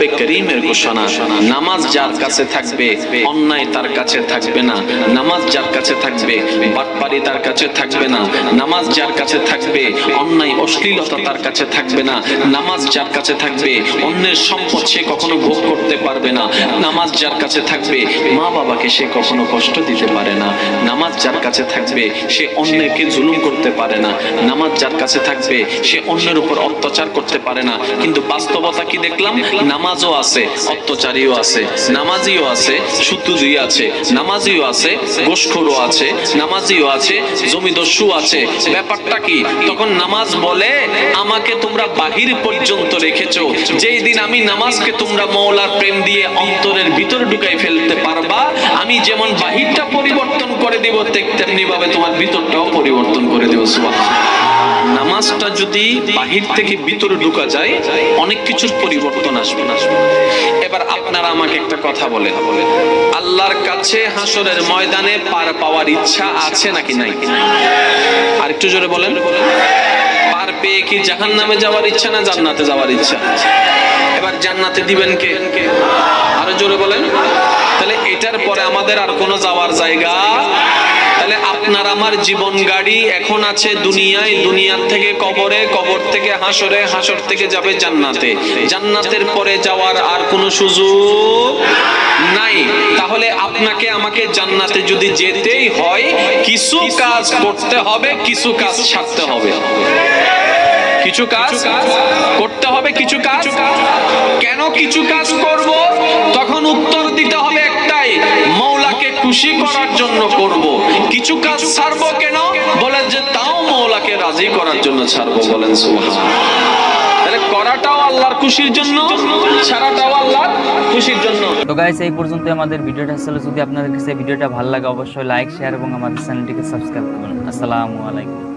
রব্বে করিমের ঘোষণা, নামাজ যার কাছে থাকবে, অন্যায় তার কাছে থাকবে না। নামাজ যার কাছে থাকবে, বাটপারি তার কাছে থাকবে না। নামাজ যার কাছে থাকবে, অন্যায়, অশ্লীলতা তার কাছে থাকবে না। নামাজ যার কাছে থাকবে, অন্যের সম্পদ সে কখনো ভোগ করতে পারবে না। নামাজ যার কাছে থাকবে, মা বাবাকে সে কখনো কষ্ট দিতে পারে না। নামাজ যার কাছে থাকবে, সে অন্যকে জুলুম করতে পারে না। নামাজ যার কাছে থাকবে, সে অন্যের উপর অত্যাচার করতে পারে না। কিন্তু বাস্তবতা কি দেখলাম? নামাজও আছে, অত্যাচারীও আছে, নামাজিও আছে সুতুজি আছে, নামাজিও আছে গোসখোরও আছে, নামাজিও আছে, জমিদস্যু আছে। ব্যাপারটা কি? তখন নামাজ বলে, আমাকে তোমরা বাহির পর্যন্ত রেখেছো। যেই দিন আমি নামাজকে তোমরা মৌলার প্রেম দিয়ে অন্তরের ভিতর ঢুকাই ফেলতে পারবা আমি যেমন বাহিরটা পরিবর্তন করে দিব, ঠিক তেমনি ভাবে তোমার ভিতরটাও পরিবর্তন করে দেবো, সুবহানাল্লাহ। নামাজটা যদি বাহির থেকে ভিতরে ঢুকা যায়, অনেক কিছুর পরিবর্তন আসবে আসবে এবার আপনারা আমাকে একটা কথা বলে আল্লাহর কাছে হাসরের ময়দানে পার পাওয়ার ইচ্ছা আছে নাকি নাই? আর একটু জোরে বলেন। পার পেয়ে কি জাহান নামে যাওয়ার ইচ্ছা না জান্নাতে যাওয়ার ইচ্ছা? এবার জান্নাতে দিবেন কে? আরও জোরে বলেন তাহলে এটার পরে আমাদের আর কোনো যাওয়ার জায়গা? তাহলে আপনার আমার জীবন গাড়ি এখন আছে দুনিয়ায়, দুনিয়ার থেকে কবরে, কবর থেকে হাসরে, হাসর থেকে যাবে জান্নাতে। জান্নাতের পরে যাওয়ার আর কোনো সুযোগ নাই। তাহলে আপনাকে আমাকে জান্নাতে যদি যেতেই হয়, কিছু কাজ করতে হবে, কিছু কাজ ছাড়তে হবে। কিছু কাজ করতে হবে, কিছু কাজ। কেন কিছু কাজ করব? তখন উত্তর দিতে হবে একটাই মৌলাকে খুশি করার জন্য করব। কিছু কাজ ছাড়বো কেন? বলেন যে তাও মৌলাকে রাজি করার জন্য ছাড়বো, বলেন আমাদের ভিডিওটা ভিডিওটা ভালো লাগে, অবশ্যই লাইক শেয়ার এবং আমাদের চ্যানেলটিকে সাবস্ক্রাইব করুন। আসসালামু আলাইকুম।